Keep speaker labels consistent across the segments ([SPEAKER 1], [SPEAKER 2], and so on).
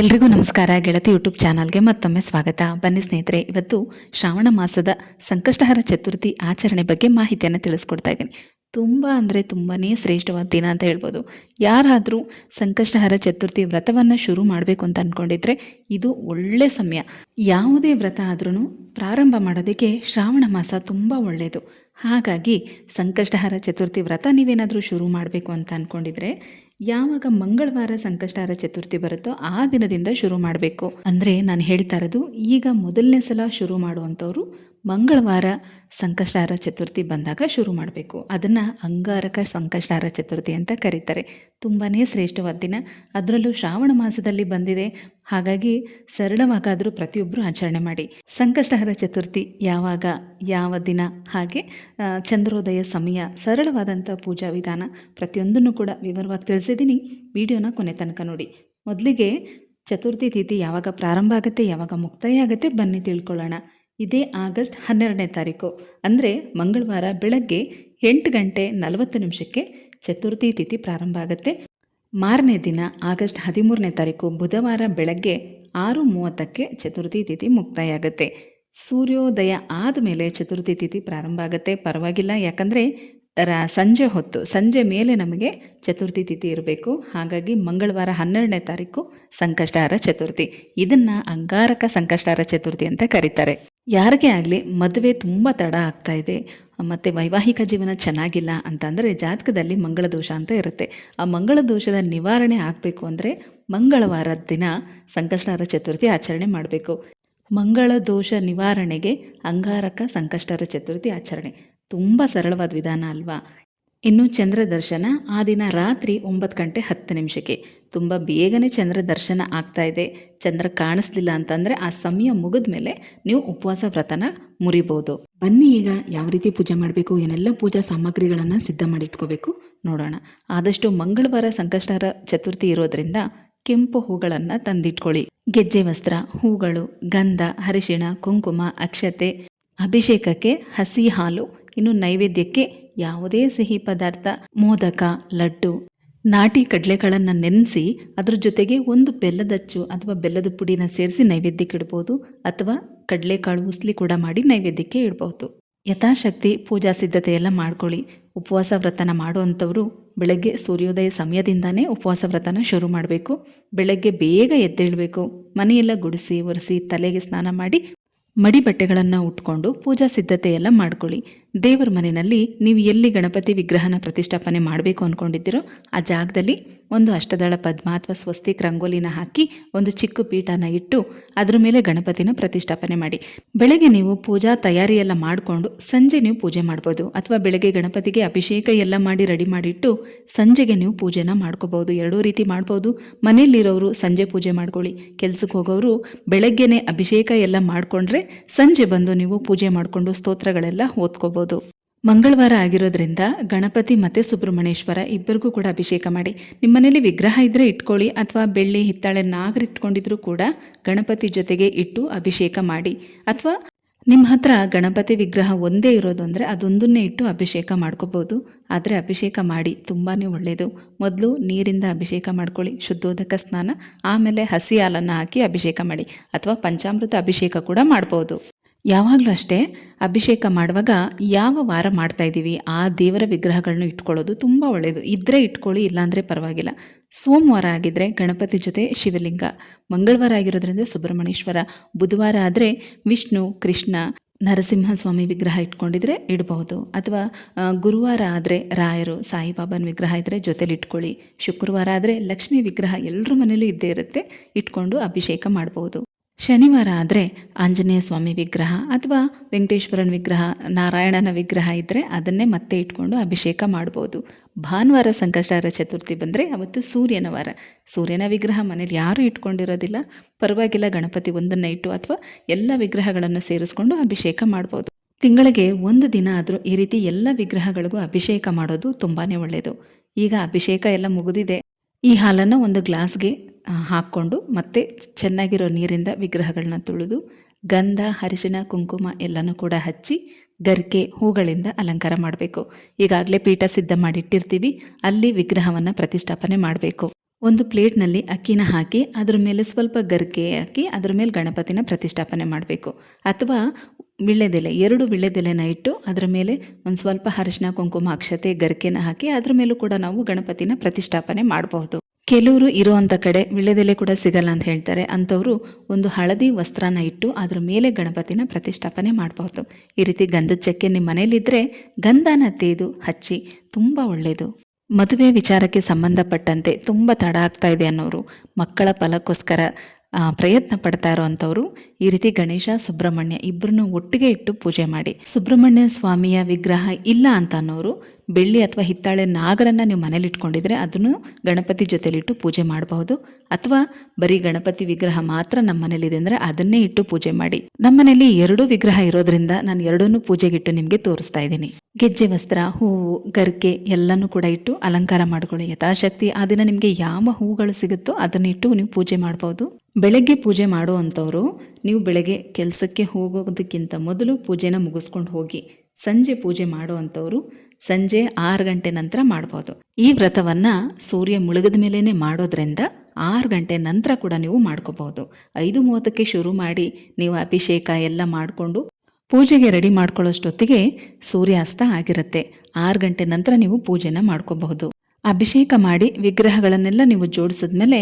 [SPEAKER 1] ಎಲ್ರಿಗೂ ನಮಸ್ಕಾರ. ಗೆಳತಿ ಯೂಟ್ಯೂಬ್ ಚಾನಲ್ಗೆ ಮತ್ತೊಮ್ಮೆ ಸ್ವಾಗತ. ಬನ್ನಿ ಸ್ನೇಹಿತರೆ, ಇವತ್ತು ಶ್ರಾವಣ ಮಾಸದ ಸಂಕಷ್ಟಹರ ಚತುರ್ಥಿ ಆಚರಣೆ ಬಗ್ಗೆ ಮಾಹಿತಿಯನ್ನು ತಿಳಿಸ್ಕೊಡ್ತಾ ಇದ್ದೀನಿ. ತುಂಬ ಅಂದರೆ ತುಂಬಾ ಶ್ರೇಷ್ಠವಾದ ದಿನ ಅಂತ ಹೇಳ್ಬೋದು. ಯಾರಾದರೂ ಸಂಕಷ್ಟಹರ ಚತುರ್ಥಿ ವ್ರತವನ್ನು ಶುರು ಮಾಡಬೇಕು ಅಂತ ಅಂದ್ಕೊಂಡಿದ್ರೆ ಇದು ಒಳ್ಳೆ ಸಮಯ. ಯಾವುದೇ ವ್ರತ ಆದ್ರೂ ಪ್ರಾರಂಭ ಮಾಡೋದಕ್ಕೆ ಶ್ರಾವಣ ಮಾಸ ತುಂಬ ಒಳ್ಳೆಯದು ಹಾಗಾಗಿ ಸಂಕಷ್ಟಹರ ಚತುರ್ಥಿ ವ್ರತ ನೀವೇನಾದರೂ ಶುರು ಮಾಡಬೇಕು ಅಂತ ಅಂದ್ಕೊಂಡಿದ್ರೆ ಯಾವಾಗ ಮಂಗಳವಾರ ಸಂಕಷ್ಟಹರ ಚತುರ್ಥಿ ಬರುತ್ತೋ ಆ ದಿನದಿಂದ ಶುರು ಮಾಡಬೇಕು. ಅಂದರೆ ನಾನು ಹೇಳ್ತಾ ಇರೋದು ಈಗ ಮೊದಲನೇ ಸಲ ಶುರು ಮಾಡುವಂಥವ್ರು ಮಂಗಳವಾರ ಸಂಕಷ್ಟಹರ ಚತುರ್ಥಿ ಬಂದಾಗ ಶುರು ಮಾಡಬೇಕು. ಅದನ್ನು ಅಂಗಾರಕ ಸಂಕಷ್ಟಹರ ಚತುರ್ಥಿ ಅಂತ ಕರೀತಾರೆ. ತುಂಬಾ ಶ್ರೇಷ್ಠವಾದ ದಿನ. ಅದರಲ್ಲೂ ಶ್ರಾವಣ ಮಾಸದಲ್ಲಿ ಬಂದಿದೆ. ಹಾಗಾಗಿ ಸರಳವಾಗಾದರೂ ಪ್ರತಿಯೊಬ್ಬರು ಆಚರಣೆ ಮಾಡಿ. ಸಂಕಷ್ಟಹರ ಚತುರ್ಥಿ ಯಾವಾಗ, ಯಾವ ದಿನ, ಹಾಗೆ ಚಂದ್ರೋದಯ ಸಮಯ, ಸರಳವಾದಂಥ ಪೂಜಾ ವಿಧಾನ ಪ್ರತಿಯೊಂದನ್ನು ಕೂಡ ವಿವರವಾಗಿ ತಿಳಿಸಿದ್ದೀನಿ. ವಿಡಿಯೋನ ಕೊನೆ ತನಕ ನೋಡಿ. ಮೊದಲಿಗೆ ಚತುರ್ಥಿ ತಿಥಿ ಯಾವಾಗ ಪ್ರಾರಂಭ ಆಗುತ್ತೆ, ಯಾವಾಗ ಮುಕ್ತಾಯ ಆಗುತ್ತೆ ಬನ್ನಿ ತಿಳ್ಕೊಳ್ಳೋಣ. ಇದೇ ಆಗಸ್ಟ್ ಹನ್ನೆರಡನೇ ತಾರೀಕು. ಅಂದರೆ ಮಂಗಳವಾರ ಬೆಳಗ್ಗೆ ಎಂಟು ಗಂಟೆ ನಲವತ್ತು ನಿಮಿಷಕ್ಕೆ ಚತುರ್ಥಿ ತಿಥಿ ಪ್ರಾರಂಭ ಆಗುತ್ತೆ. ಮಾರನೇ ದಿನ ಆಗಸ್ಟ್ ಹದಿಮೂರನೇ ತಾರೀಕು ಬುಧವಾರ ಬೆಳಗ್ಗೆ ಆರು ಮೂವತ್ತಕ್ಕೆ ಚತುರ್ಥಿ ತಿಥಿ ಮುಕ್ತಾಯ ಆಗುತ್ತೆ ಸೂರ್ಯೋದಯ ಆದಮೇಲೆ ಚತುರ್ಥಿ ತಿಥಿ ಪ್ರಾರಂಭ ಆಗುತ್ತೆ. ಪರವಾಗಿಲ್ಲ, ಯಾಕಂದರೆ ರ, ಸಂಜೆ ಹೊತ್ತು, ಸಂಜೆ ಮೇಲೆ ನಮಗೆ ಚತುರ್ಥಿ ತಿಥಿ ಇರಬೇಕು. ಹಾಗಾಗಿ ಮಂಗಳವಾರ ಹನ್ನೆರಡನೇ ತಾರೀಕು ಸಂಕಷ್ಟಹಾರ ಚತುರ್ಥಿ. ಇದನ್ನು ಅಂಗಾರಕ ಸಂಕಷ್ಟಹಾರ ಚತುರ್ಥಿ ಅಂತ ಕರೀತಾರೆ. ಯಾರಿಗೇ ಆಗಲಿ ಮದುವೆ ತುಂಬ ತಡ ಆಗ್ತಾ ಇದೆ. ಮತ್ತು ವೈವಾಹಿಕ ಜೀವನ ಚೆನ್ನಾಗಿಲ್ಲ ಅಂತಂದರೆ ಜಾತಕದಲ್ಲಿ ಮಂಗಳ ದೋಷ ಅಂತ ಇರುತ್ತೆ. ಆ ಮಂಗಳ ದೋಷದ ನಿವಾರಣೆ ಆಗಬೇಕು ಅಂದರೆ ಮಂಗಳವಾರ ದಿನ ಸಂಕಷ್ಟರ ಚತುರ್ಥಿ ಆಚರಣೆ ಮಾಡಬೇಕು. ಮಂಗಳ ದೋಷ ನಿವಾರಣೆಗೆ ಅಂಗಾರಕ ಸಂಕಷ್ಟರ ಚತುರ್ಥಿ ಆಚರಣೆ. ತುಂಬ ಸರಳವಾದ ವಿಧಾನ ಅಲ್ವಾ? ಇನ್ನು ಚಂದ್ರ ದರ್ಶನ ಆ ದಿನ ರಾತ್ರಿ ಒಂಬತ್ತು ಗಂಟೆ ಹತ್ತು ನಿಮಿಷಕ್ಕೆ. ತುಂಬ ಬೇಗನೆ ಚಂದ್ರ ದರ್ಶನ ಆಗ್ತಾ ಇದೆ. ಚಂದ್ರ ಕಾಣಿಸ್ಲಿಲ್ಲ ಅಂತಂದರೆ ಆ ಸಮಯ ಮುಗಿದ ಮೇಲೆ ನೀವು ಉಪವಾಸ ವ್ರತನ ಮುರಿಬೋದು. ಬನ್ನಿ ಈಗ ಯಾವ ರೀತಿ ಪೂಜೆ ಮಾಡಬೇಕು, ಏನೆಲ್ಲ ಪೂಜಾ ಸಾಮಗ್ರಿಗಳನ್ನು ಸಿದ್ಧ ಮಾಡಿಟ್ಕೋಬೇಕು ನೋಡೋಣ. ಆದಷ್ಟು ಮಂಗಳವಾರ ಸಂಕಷ್ಟರ ಚತುರ್ಥಿ ಇರೋದ್ರಿಂದ ಕೆಂಪು ಹೂಗಳನ್ನು ತಂದಿಟ್ಕೊಳ್ಳಿ. ಗೆಜ್ಜೆ ವಸ್ತ್ರ, ಹೂಗಳು, ಗಂಧ ಹರಿಶಿಣ ಕುಂಕುಮ, ಅಕ್ಷತೆ, ಅಭಿಷೇಕಕ್ಕೆ ಹಸಿ ಹಾಲು, ಇನ್ನು ನೈವೇದ್ಯಕ್ಕೆ ಯಾವುದೇ ಸಿಹಿ ಪದಾರ್ಥ, ಮೋದಕ, ಲಡ್ಡು, ನಾಟಿ ಕಡಲೆಗಳನ್ನು ನೆನೆಸಿ ಅದ್ರ ಜೊತೆಗೆ ಒಂದು ಬೆಲ್ಲದಚ್ಚು ಅಥವಾ ಬೆಲ್ಲದ ಪುಡಿನ ಸೇರಿಸಿ ನೈವೇದ್ಯಕ್ಕೆ ಇಡ್ಬೋದು ಅಥವಾ ಕಡಲೆಕಾಳು ಉಸ್ಲಿ ಕೂಡ ಮಾಡಿ ನೈವೇದ್ಯಕ್ಕೆ ಇಡ್ಬೋದು. ಯಥಾಶಕ್ತಿ, ಪೂಜಾ ಸಿದ್ಧತೆಯೆಲ್ಲ ಮಾಡ್ಕೊಳ್ಳಿ. ಉಪವಾಸ ವ್ರತನ ಮಾಡುವಂಥವರು ಬೆಳಗ್ಗೆ ಸೂರ್ಯೋದಯ ಸಮಯದಿಂದನೇ ಉಪವಾಸ ವ್ರತನ ಶುರು ಮಾಡಬೇಕು. ಬೆಳಗ್ಗೆ ಬೇಗ ಎದ್ದೇಳಬೇಕು. ಮನೆಯೆಲ್ಲ ಗುಡಿಸಿ, ಒರೆಸಿ, ತಲೆಗೆ ಸ್ನಾನ ಮಾಡಿ ಮಡಿ ಬಟ್ಟೆಗಳನ್ನು ಉಟ್ಕೊಂಡು ಪೂಜಾ ಸಿದ್ಧತೆ ಎಲ್ಲ ಮಾಡ್ಕೊಳ್ಳಿ. ದೇವರ ಮನೆಯಲ್ಲಿ ನೀವು ಎಲ್ಲಿ ಗಣಪತಿ ವಿಗ್ರಹನ ಪ್ರತಿಷ್ಠಾಪನೆ ಮಾಡಬೇಕು ಅಂದ್ಕೊಂಡಿದ್ದೀರೋ ಆ ಜಾಗದಲ್ಲಿ ಒಂದು ಅಷ್ಟದಳ ಪದ್ಮ ಅಥವಾ ಸ್ವಸ್ತಿಕ್ ರಂಗೋಲಿನ ಹಾಕಿ ಒಂದು ಚಿಕ್ಕ ಪೀಠನ ಇಟ್ಟು ಅದರ ಮೇಲೆ ಗಣಪತಿನ ಪ್ರತಿಷ್ಠಾಪನೆ ಮಾಡಿ. ಬೆಳಗ್ಗೆ ನೀವು ಪೂಜಾ ತಯಾರಿ ಎಲ್ಲ ಮಾಡಿಕೊಂಡು ಸಂಜೆ ನೀವು ಪೂಜೆ ಮಾಡ್ಬೋದು ಅಥವಾ ಬೆಳಗ್ಗೆ ಗಣಪತಿಗೆ ಅಭಿಷೇಕ ಎಲ್ಲ ಮಾಡಿ ರೆಡಿ ಮಾಡಿಟ್ಟು ಸಂಜೆಗೆ ನೀವು ಪೂಜೆನ ಮಾಡ್ಕೋಬಹುದು ಎರಡೂ ರೀತಿ ಮಾಡ್ಬೋದು. ಮನೆಯಲ್ಲಿರೋರು ಸಂಜೆ ಪೂಜೆ ಮಾಡ್ಕೊಳ್ಳಿ. ಕೆಲ್ಸಕ್ಕೆ ಹೋಗೋರು ಬೆಳಗ್ಗೆನೇ ಅಭಿಷೇಕ ಎಲ್ಲ ಮಾಡಿಕೊಂಡ್ರೆ ಸಂಜೆ ಬಂದು ನೀವು ಪೂಜೆ ಮಾಡಿಕೊಂಡು ಸ್ತೋತ್ರಗಳೆಲ್ಲ ಓದ್ಕೋಬೋದು. ಮಂಗಳವಾರ ಆಗಿರೋದ್ರಿಂದ ಗಣಪತಿ ಮತ್ತು ಸುಬ್ರಹ್ಮಣ್ಯೇಶ್ವರ ಇಬ್ಬರಿಗೂ ಕೂಡ ಅಭಿಷೇಕ ಮಾಡಿ. ನಿಮ್ಮ ಮನೇಲಿ ವಿಗ್ರಹ ಇದ್ದರೆ ಇಟ್ಕೊಳ್ಳಿ ಅಥವಾ ಬೆಳ್ಳಿ ಹಿತ್ತಾಳೆ ನಾಗರಿಟ್ಕೊಂಡಿದ್ರು ಕೂಡ ಗಣಪತಿ ಜೊತೆಗೆ ಇಟ್ಟು ಅಭಿಷೇಕ ಮಾಡಿ. ಅಥವಾ ನಿಮ್ಮ ಹತ್ರ ಗಣಪತಿ ವಿಗ್ರಹ ಒಂದೇ ಇರೋದು ಅಂದರೆ ಅದೊಂದನ್ನೇ ಇಟ್ಟು ಅಭಿಷೇಕ ಮಾಡ್ಕೋಬೋದು. ಆದರೆ ಅಭಿಷೇಕ ಮಾಡಿ ತುಂಬಾ ಒಳ್ಳೆಯದು ಮೊದಲು ನೀರಿಂದ ಅಭಿಷೇಕ ಮಾಡ್ಕೊಳ್ಳಿ, ಶುದ್ಧೋದಕ ಸ್ನಾನ, ಆಮೇಲೆ ಹಸಿ ಹಾಲನ್ನು ಹಾಕಿ ಅಭಿಷೇಕ ಮಾಡಿ, ಅಥವಾ ಪಂಚಾಮೃತ ಅಭಿಷೇಕ ಕೂಡ ಮಾಡ್ಬೋದು. ಯಾವಾಗಲೂ ಅಷ್ಟೇ ಅಭಿಷೇಕ ಮಾಡುವಾಗ ಯಾವ ವಾರ ಮಾಡ್ತಾ ಇದ್ದೀವಿ, ಆ ದೇವರ ವಿಗ್ರಹಗಳನ್ನ ಇಟ್ಕೊಳ್ಳೋದು ತುಂಬ ಒಳ್ಳೆಯದು ಇದ್ದರೆ ಇಟ್ಕೊಳ್ಳಿ, ಇಲ್ಲಾಂದರೆ ಪರವಾಗಿಲ್ಲ. ಸೋಮವಾರ ಆಗಿದ್ದರೆ ಗಣಪತಿ ಜೊತೆ ಶಿವಲಿಂಗ. ಮಂಗಳವಾರ ಆಗಿರೋದ್ರಿಂದ ಸುಬ್ರಹ್ಮಣ್ಯೇಶ್ವರ. ಬುಧವಾರ ಆದರೆ ವಿಷ್ಣು, ಕೃಷ್ಣ, ನರಸಿಂಹಸ್ವಾಮಿ ವಿಗ್ರಹ ಇಟ್ಕೊಂಡಿದ್ರೆ ಇಡಬಹುದು. ಅಥವಾ ಗುರುವಾರ ಆದರೆ ರಾಯರು, ಸಾಯಿಬಾಬನ ವಿಗ್ರಹ ಇದ್ದರೆ ಜೊತೆಲಿ ಇಟ್ಕೊಳ್ಳಿ. ಶುಕ್ರವಾರ ಆದರೆ ಲಕ್ಷ್ಮೀ ವಿಗ್ರಹ ಎಲ್ಲರ ಮನೇಲೂ ಇದ್ದೇ ಇರುತ್ತೆ, ಇಟ್ಕೊಂಡು ಅಭಿಷೇಕ ಮಾಡ್ಬೋದು ಶನಿವಾರ ಆದರೆ ಆಂಜನೇಯ ಸ್ವಾಮಿ ವಿಗ್ರಹ ಅಥವಾ ವೆಂಕಟೇಶ್ವರನ ವಿಗ್ರಹ, ನಾರಾಯಣನ ವಿಗ್ರಹ ಇದ್ದರೆ ಅದನ್ನೇ ಮತ್ತೆ ಇಟ್ಕೊಂಡು ಅಭಿಷೇಕ ಮಾಡ್ಬೋದು. ಭಾನುವಾರ ಸಂಕಷ್ಟಹರ ಚತುರ್ಥಿ ಬಂದರೆ ಅವತ್ತು ಸೂರ್ಯನ ವಾರ. ಸೂರ್ಯನ ವಿಗ್ರಹ ಮನೇಲಿ ಯಾರೂ ಇಟ್ಕೊಂಡಿರೋದಿಲ್ಲ. ಪರವಾಗಿಲ್ಲ ಗಣಪತಿ ಒಂದನ್ನು ಇಟ್ಟು ಅಥವಾ ಎಲ್ಲ ವಿಗ್ರಹಗಳನ್ನು ಸೇರಿಸ್ಕೊಂಡು ಅಭಿಷೇಕ ಮಾಡ್ಬೋದು. ತಿಂಗಳಿಗೆ ಒಂದು ದಿನ ಆದರೂ ಈ ರೀತಿ ಎಲ್ಲ ವಿಗ್ರಹಗಳಿಗೂ ಅಭಿಷೇಕ ಮಾಡೋದು ತುಂಬಾ ಒಳ್ಳೆಯದು ಈಗ ಅಭಿಷೇಕ ಎಲ್ಲ ಮುಗಿದಿದೆ. ಈ ಹಾಲನ್ನು ಒಂದು ಗ್ಲಾಸ್ಗೆ ಹಾಕ್ಕೊಂಡು ಮತ್ತೆ ಚೆನ್ನಾಗಿರೋ ನೀರಿಂದ ವಿಗ್ರಹಗಳನ್ನ ತುಳಿದು ಗಂಧ, ಅರಿಶಿಣ, ಕುಂಕುಮ ಎಲ್ಲನೂ ಕೂಡ ಹಚ್ಚಿ ಗರಿಕೆ, ಹೂಗಳಿಂದ ಅಲಂಕಾರ ಮಾಡಬೇಕು. ಈಗಾಗಲೇ ಪೀಠ ಸಿದ್ಧ ಮಾಡಿಟ್ಟಿರ್ತೀವಿ. ಅಲ್ಲಿ ವಿಗ್ರಹವನ್ನು ಪ್ರತಿಷ್ಠಾಪನೆ ಮಾಡಬೇಕು. ಒಂದು ಪ್ಲೇಟ್ನಲ್ಲಿ ಅಕ್ಕಿನ ಹಾಕಿ, ಅದ್ರ ಮೇಲೆ ಸ್ವಲ್ಪ ಗರಿಕೆ ಹಾಕಿ, ಅದ್ರ ಮೇಲೆ ಗಣಪತಿನ ಪ್ರತಿಷ್ಠಾಪನೆ ಮಾಡಬೇಕು. ಅಥವಾ ವಿಳ್ಳೆದೆಲೆ, ಎರಡು ವಿಳ್ಳೆದೆಲೆನ ಇಟ್ಟು ಅದರ ಮೇಲೆ ಒಂದು ಸ್ವಲ್ಪ ಅರಿಶಿನ ಕುಂಕುಮ, ಅಕ್ಷತೆ, ಗರಿಕೆನ ಹಾಕಿ, ಅದ್ರ ಮೇಲೂ ಕೂಡ ನಾವು ಗಣಪತಿನ ಪ್ರತಿಷ್ಠಾಪನೆ ಮಾಡಬಹುದು. ಕೆಲವರು ಇರುವಂಥ ಕಡೆ ವಿಳ್ಯದೆಲೆ ಕೂಡ ಸಿಗಲ್ಲ ಅಂತ ಹೇಳ್ತಾರೆ. ಅಂಥವರು ಒಂದು ಹಳದಿ ವಸ್ತ್ರನ ಇಟ್ಟು ಅದರ ಮೇಲೆ ಗಣಪತಿನ ಪ್ರತಿಷ್ಠಾಪನೆ ಮಾಡಬಹುದು. ಈ ರೀತಿ ಗಂಧದ ಚಕ್ಕೆ ನಿಮ್ಮ ಮನೇಲಿದ್ದರೆ ಗಂಧನ ತೇದು ಹಚ್ಚಿ ತುಂಬ ಒಳ್ಳೆಯದು ಮದುವೆ ವಿಚಾರಕ್ಕೆ ಸಂಬಂಧಪಟ್ಟಂತೆ ತುಂಬ ತಡ ಆಗ್ತಾ ಅನ್ನೋರು ಮಕ್ಕಳ ಫಲಕ್ಕೋಸ್ಕರ ಪ್ರಯತ್ನ ಪಡ್ತಾ ಇರುವಂಥವ್ರು ಈ ರೀತಿ ಗಣೇಶ, ಸುಬ್ರಹ್ಮಣ್ಯ ಇಬ್ಬರನ್ನು ಒಟ್ಟಿಗೆ ಇಟ್ಟು ಪೂಜೆ ಮಾಡಿ. ಸುಬ್ರಹ್ಮಣ್ಯ ಸ್ವಾಮಿಯ ವಿಗ್ರಹ ಇಲ್ಲ ಅಂತ ಅನ್ನೋರು ಬೆಳ್ಳಿ ಅಥವಾ ಹಿತ್ತಾಳೆ ನಾಗರನ್ನ ನೀವು ಮನೇಲಿ ಇಟ್ಕೊಂಡಿದ್ರೆ ಅದನ್ನು ಗಣಪತಿ ಜೊತೆಲಿಟ್ಟು ಪೂಜೆ ಮಾಡಬಹುದು. ಅಥವಾ ಬರೀ ಗಣಪತಿ ವಿಗ್ರಹ ಮಾತ್ರ ನಮ್ಮ ಮನೇಲಿದೆ ಅಂದರೆ ಅದನ್ನೇ ಇಟ್ಟು ಪೂಜೆ ಮಾಡಿ. ನಮ್ಮ ಮನೇಲಿ ಎರಡು ವಿಗ್ರಹ ಇರೋದ್ರಿಂದ ನಾನು ಎರಡನ್ನೂ ಪೂಜೆಗಿಟ್ಟು ನಿಮಗೆ ತೋರಿಸ್ತಾ ಇದ್ದೀನಿ. ಗೆಜ್ಜೆ, ವಸ್ತ್ರ, ಹೂವು, ಗರ್ಕೆ ಎಲ್ಲನೂ ಕೂಡ ಇಟ್ಟು ಅಲಂಕಾರ ಮಾಡಿಕೊಳ್ಳಿ. ಯಥಾಶಕ್ತಿ ಆ ದಿನ ನಿಮಗೆ ಯಾವ ಹೂಗಳು ಸಿಗುತ್ತೋ ಅದನ್ನ ಇಟ್ಟು ನೀವು ಪೂಜೆ ಮಾಡ್ಬೋದು ಬೆಳಗ್ಗೆ ಪೂಜೆ ಮಾಡುವಂಥವ್ರು, ನೀವು ಬೆಳಗ್ಗೆ ಕೆಲಸಕ್ಕೆ ಹೋಗೋದಕ್ಕಿಂತ ಮೊದಲು ಪೂಜೆನ ಮುಗಿಸ್ಕೊಂಡು ಹೋಗಿ, ಸಂಜೆ ಪೂಜೆ ಮಾಡುವಂಥವ್ರು ಸಂಜೆ ಆರು ಗಂಟೆ ನಂತರ ಮಾಡ್ಬೋದು. ಈ ವ್ರತವನ್ನು ಸೂರ್ಯ ಮುಳುಗದ ಮೇಲೇ ಮಾಡೋದ್ರಿಂದ ಆರು ಗಂಟೆ ನಂತರ ಕೂಡ ನೀವು ಮಾಡ್ಕೋಬಹುದು ಐದು ಮೂವತ್ತಕ್ಕೆ ಶುರು ಮಾಡಿ ನೀವು ಅಭಿಷೇಕ ಎಲ್ಲ ಮಾಡಿಕೊಂಡು ಪೂಜೆಗೆ ರೆಡಿ ಮಾಡ್ಕೊಳ್ಳೋಷ್ಟೊತ್ತಿಗೆ ಸೂರ್ಯಾಸ್ತ ಆಗಿರುತ್ತೆ. ಆರು ಗಂಟೆ ನಂತರ ನೀವು ಪೂಜೆನ ಮಾಡ್ಕೋಬಹುದು. ಅಭಿಷೇಕ ಮಾಡಿ ವಿಗ್ರಹಗಳನ್ನೆಲ್ಲ ನೀವು ಜೋಡಿಸಿದ್ಮೇಲೆ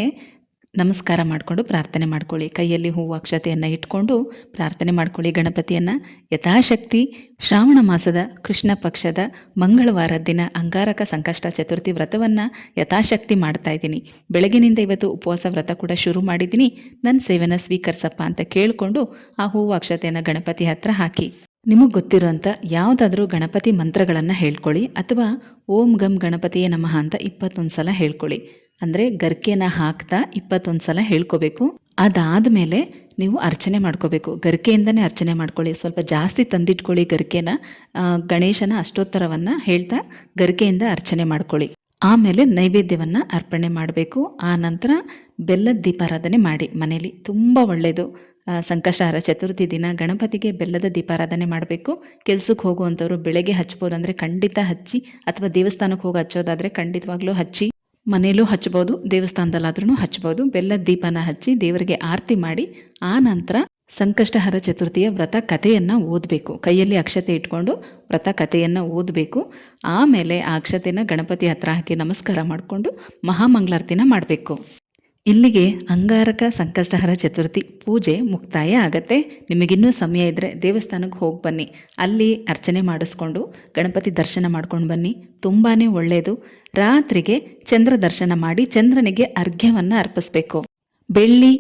[SPEAKER 1] ನಮಸ್ಕಾರ ಮಾಡಿಕೊಂಡು ಪ್ರಾರ್ಥನೆ ಮಾಡ್ಕೊಳ್ಳಿ. ಕೈಯಲ್ಲಿ ಹೂವು ಅಕ್ಷತೆಯನ್ನು ಇಟ್ಕೊಂಡು ಪ್ರಾರ್ಥನೆ ಮಾಡ್ಕೊಳ್ಳಿ. ಗಣಪತಿಯನ್ನು ಯಥಾಶಕ್ತಿ ಶ್ರಾವಣ ಮಾಸದ ಕೃಷ್ಣ ಪಕ್ಷದ ಮಂಗಳವಾರ ದಿನ ಅಂಗಾರಕ ಸಂಕಷ್ಟ ಚತುರ್ಥಿ ವ್ರತವನ್ನು ಯಥಾಶಕ್ತಿ ಮಾಡ್ತಾ ಇದ್ದೀನಿ. ಬೆಳಗಿನಿಂದ ಇವತ್ತು ಉಪವಾಸ ವ್ರತ ಕೂಡ ಶುರು ಮಾಡಿದ್ದೀನಿ. ನನ್ನ ಸೇವನ ಸ್ವೀಕರಿಸಪ್ಪ ಅಂತ ಕೇಳಿಕೊಂಡು ಆ ಹೂವು ಅಕ್ಷತೆಯನ್ನು ಗಣಪತಿ ಹತ್ರ ಹಾಕಿ. ನಿಮಗೆ ಗೊತ್ತಿರೋಂಥ ಯಾವುದಾದ್ರೂ ಗಣಪತಿ ಮಂತ್ರಗಳನ್ನು ಹೇಳ್ಕೊಳ್ಳಿ ಅಥವಾ ಓಂ ಗಂ ಗಣಪತಿಯೇ ನಮಃ ಅಂತ ಇಪ್ಪತ್ತೊಂದು ಸಲ ಹೇಳ್ಕೊಳ್ಳಿ. ಅಂದರೆ ಗರ್ಕೆನ ಹಾಕ್ತಾ ಇಪ್ಪತ್ತೊಂದು ಸಲ ಹೇಳ್ಕೋಬೇಕು. ಅದಾದಮೇಲೆ ನೀವು ಅರ್ಚನೆ ಮಾಡ್ಕೋಬೇಕು. ಗರ್ಕೆಯಿಂದನೇ ಅರ್ಚನೆ ಮಾಡ್ಕೊಳ್ಳಿ. ಸ್ವಲ್ಪ ಜಾಸ್ತಿ ತಂದಿಟ್ಕೊಳ್ಳಿ ಗರ್ಕೆನ. ಗಣೇಶನ ಅಷ್ಟೋತ್ತರವನ್ನು ಹೇಳ್ತಾ ಗರ್ಕೆಯಿಂದ ಅರ್ಚನೆ ಮಾಡ್ಕೊಳ್ಳಿ. ಆಮೇಲೆ ನೈವೇದ್ಯವನ್ನು ಅರ್ಪಣೆ ಮಾಡಬೇಕು. ಆ ನಂತರ ಬೆಲ್ಲದ ದೀಪಾರಾಧನೆ ಮಾಡಿ. ಮನೇಲಿ ತುಂಬ ಒಳ್ಳೆಯದು ಸಂಕಷ್ಟಹಾರ ಚತುರ್ಥಿ ದಿನ ಗಣಪತಿಗೆ ಬೆಲ್ಲದ ದೀಪಾರಾಧನೆ ಮಾಡಬೇಕು. ಕೆಲಸಕ್ಕೆ ಹೋಗುವಂಥವ್ರು ಬೆಳಗ್ಗೆ ಹಚ್ಬೋದಂದರೆ ಖಂಡಿತ ಹಚ್ಚಿ ಅಥವಾ ದೇವಸ್ಥಾನಕ್ಕೆ ಹೋಗಿ ಹಚ್ಚೋದಾದರೆ ಖಂಡಿತವಾಗ್ಲೂ ಹಚ್ಚಿ. ಮನೇಲೂ ಹಚ್ಬೋದು ದೇವಸ್ಥಾನದಲ್ಲಾದ್ರೂ ಹಚ್ಬೋದು ಬೆಲ್ಲದ ದೀಪನ ಹಚ್ಚಿ ದೇವರಿಗೆ ಆರತಿ ಮಾಡಿ, ಆ ನಂತರ ಸಂಕಷ್ಟಹರ ಚತುರ್ಥಿಯ ವ್ರತ ಕಥೆಯನ್ನು ಓದಬೇಕು. ಕೈಯಲ್ಲಿ ಅಕ್ಷತೆ ಇಟ್ಕೊಂಡು ವ್ರತ ಕಥೆಯನ್ನು ಓದಬೇಕು. ಆಮೇಲೆ ಆ ಅಕ್ಷತೆನ ಗಣಪತಿ ಹತ್ರ ಹಾಕಿ ನಮಸ್ಕಾರ ಮಾಡಿಕೊಂಡು ಮಹಾಮಂಗಳಾರತಿನ ಮಾಡಬೇಕು. ಇಲ್ಲಿಗೆ ಅಂಗಾರಕ ಸಂಕಷ್ಟಹರ ಚತುರ್ಥಿ ಪೂಜೆ ಮುಕ್ತಾಯ ಆಗತ್ತೆ. ನಿಮಗಿನ್ನೂ ಸಮಯ ಇದ್ದರೆ ದೇವಸ್ಥಾನಕ್ಕೆ ಹೋಗಿ ಬನ್ನಿ. ಅಲ್ಲಿ ಅರ್ಚನೆ ಮಾಡಿಸ್ಕೊಂಡು, ಗಣಪತಿ ದರ್ಶನ ಮಾಡ್ಕೊಂಡು ಬನ್ನಿ. ತುಂಬಾ ಒಳ್ಳೆಯದು ರಾತ್ರಿಗೆ ಚಂದ್ರ ದರ್ಶನ ಮಾಡಿ ಚಂದ್ರನಿಗೆ ಅರ್ಘ್ಯವನ್ನು ಅರ್ಪಿಸ್ಬೇಕು. ಬೆಳ್ಳಿ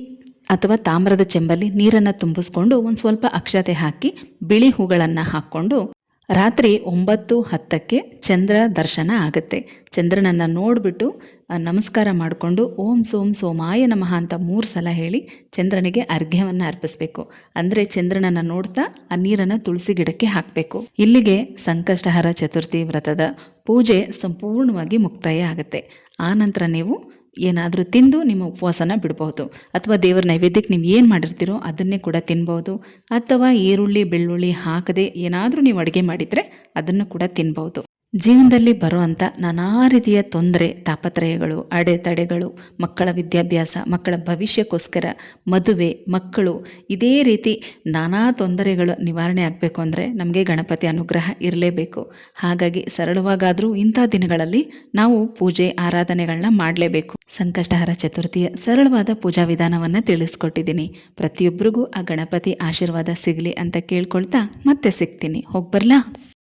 [SPEAKER 1] ಅಥವಾ ತಾಮ್ರದ ಚೆಂಬಲ್ಲಿ ನೀರನ್ನು ತುಂಬಿಸ್ಕೊಂಡು ಒಂದು ಸ್ವಲ್ಪ ಅಕ್ಷತೆ ಹಾಕಿ ಬಿಳಿ ಹೂಗಳನ್ನು ಹಾಕ್ಕೊಂಡು ರಾತ್ರಿ ಒಂಬತ್ತು ಹತ್ತಕ್ಕೆ ಚಂದ್ರ ದರ್ಶನ ಆಗುತ್ತೆ. ಚಂದ್ರನನ್ನು ನೋಡಿಬಿಟ್ಟು ನಮಸ್ಕಾರ ಮಾಡಿಕೊಂಡು ಓಂ ಸೋಂ ಸೋಮಾಯ ನಮಃ ಅಂತ ಮೂರು ಸಲ ಹೇಳಿ ಚಂದ್ರನಿಗೆ ಅರ್ಘ್ಯವನ್ನು ಅರ್ಪಿಸಬೇಕು. ಅಂದರೆ ಚಂದ್ರನನ್ನು ನೋಡ್ತಾ ಆ ನೀರನ್ನು ತುಳಸಿ ಗಿಡಕ್ಕೆ ಹಾಕಬೇಕು. ಇಲ್ಲಿಗೆ ಸಂಕಷ್ಟಹರ ಚತುರ್ಥಿ ವ್ರತದ ಪೂಜೆ ಸಂಪೂರ್ಣವಾಗಿ ಮುಕ್ತಾಯ ಆಗುತ್ತೆ. ಆ ನಂತರ ನೀವು ಏನಾದರೂ ತಿಂದು ನಿಮ್ಮ ಉಪವಾಸನ ಬಿಡಬಹುದು. ಅಥವಾ ದೇವರ ನೈವೇದ್ಯಕ್ಕೆ ನೀವು ಏನು ಮಾಡಿರ್ತೀರೋ ಅದನ್ನೇ ಕೂಡ ತಿನ್ಬೋದು ಅಥವಾ ಈರುಳ್ಳಿ, ಬೆಳ್ಳುಳ್ಳಿ ಹಾಕದೆ ಏನಾದರೂ ನೀವು ಅಡುಗೆ ಮಾಡಿದರೆ ಅದನ್ನು ಕೂಡ ತಿನ್ಬೋದು ಜೀವನದಲ್ಲಿ ಬರುವಂಥ ನಾನಾ ರೀತಿಯ ತೊಂದರೆ, ತಾಪತ್ರಯಗಳು, ಅಡೆತಡೆಗಳು, ಮಕ್ಕಳ ವಿದ್ಯಾಭ್ಯಾಸ, ಮಕ್ಕಳ ಭವಿಷ್ಯಕ್ಕೋಸ್ಕರ, ಮದುವೆ, ಮಕ್ಕಳು, ಇದೇ ರೀತಿ ನಾನಾ ತೊಂದರೆಗಳು ನಿವಾರಣೆ ಆಗಬೇಕು ಅಂದರೆ ನಮಗೆ ಗಣಪತಿ ಅನುಗ್ರಹ ಇರಲೇಬೇಕು. ಹಾಗಾಗಿ ಸರಳವಾಗಾದರೂ ಇಂಥ ದಿನಗಳಲ್ಲಿ ನಾವು ಪೂಜೆ ಆರಾಧನೆಗಳನ್ನ ಮಾಡಲೇಬೇಕು. ಸಂಕಷ್ಟಹರ ಚತುರ್ಥಿಯ ಸರಳವಾದ ಪೂಜಾ ವಿಧಾನವನ್ನು ತಿಳಿಸ್ಕೊಟ್ಟಿದ್ದೀನಿ. ಪ್ರತಿಯೊಬ್ಬರಿಗೂ ಆ ಗಣಪತಿ ಆಶೀರ್ವಾದ ಸಿಗಲಿ ಅಂತ ಕೇಳ್ಕೊಳ್ತಾ ಮತ್ತೆ ಸಿಗ್ತೀನಿ. ಹೋಗ್ಬರ್ಲಾ